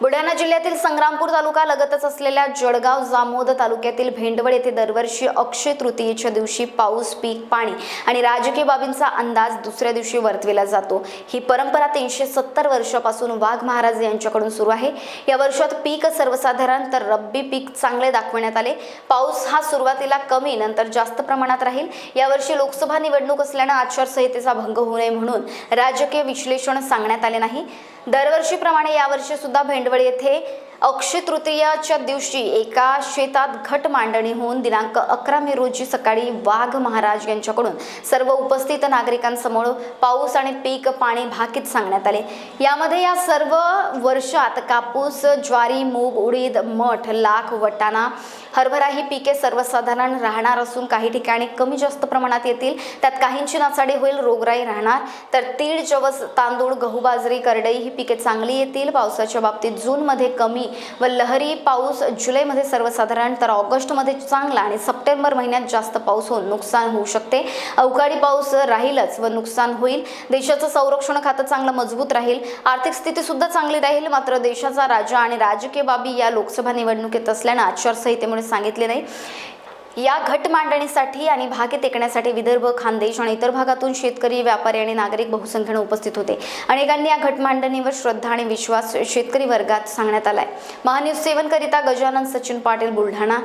बुलढाणा जिल्ह्यातील संग्रामपूर तालुका लगतच असलेल्या जळगाव जामोद तालुक्यातील भेंडवड येथे दरवर्षी अक्षय तृतीयेच्या दिवशी पाऊस पीक पाणी आणि राजकीय बाबींचा अंदाज दुसऱ्या दिवशी वर्तविला जातो. ही परंपरा तीनशे सत्तर वर्षापासून वाघ महाराज यांच्याकडून सुरू आहे. या वर्षात पीक सर्वसाधारण तर रब्बी पीक चांगले दाखवण्यात आले. पाऊस हा सुरुवातीला कमी नंतर जास्त प्रमाणात राहील. यावर्षी लोकसभा निवडणूक असल्यानं आचारसंहितेचा भंग होऊ नये म्हणून राजकीय विश्लेषण सांगण्यात आले नाही. दरवर्षीप्रमाणे यावर्षी सुद्धा भांडवल येथे अक्षय तृतीयाच्या दिवशी एका शेतात घट मांडणी होऊन दिनांक अकरा मे रोजी सकाळी वाघ महाराज यांच्याकडून सर्व उपस्थित नागरिकांसमोर पाऊस आणि पीक पाणी भाकीत सांगण्यात आले. यामध्ये या सर्व वर्षात कापूस ज्वारी मूग उडीद मठ लाख वटाणा हरभरा ही पिके सर्वसाधारण राहणार असून काही ठिकाणी कमी जास्त प्रमाणात येतील. त्यात काहींची नासाडी होईल रोगराई राहणार. तर तीळ जवस तांदूळ गहू बाजरी करडई ही पिके चांगली येतील. पावसाच्या बाबतीत जूनमध्ये कमी कमी व लहरी पाऊस जुलैमध्ये सर्वसाधारण तर ऑगस्टमध्ये चांगला आणि सप्टेंबर महिन्यात जास्त पाऊस होऊन नुकसान होऊ शकते. अवकाळी पाऊस राहीलच व नुकसान होईल. देशाचं संरक्षण खातं चांगलं मजबूत राहील. आर्थिक स्थिती सुद्धा चांगली राहील. मात्र देशाचा राजा आणि राजकीय बाबी या लोकसभा निवडणुकीत असल्यानं आचारसंहितेमुळे सांगितले नाही. या घट मांडणीसाठी आणि भागे टेकण्यासाठी विदर्भ खानदेश आणि इतर भागातून शेतकरी व्यापारी आणि नागरिक बहुसंख्येने उपस्थित होते. अनेकांनी या घट मांडणीवर श्रद्धा आणि विश्वास शेतकरी वर्गात सांगण्यात आलाय. महान्यूज सेवन करिता गजानन सचिन पाटील बुलढाणा.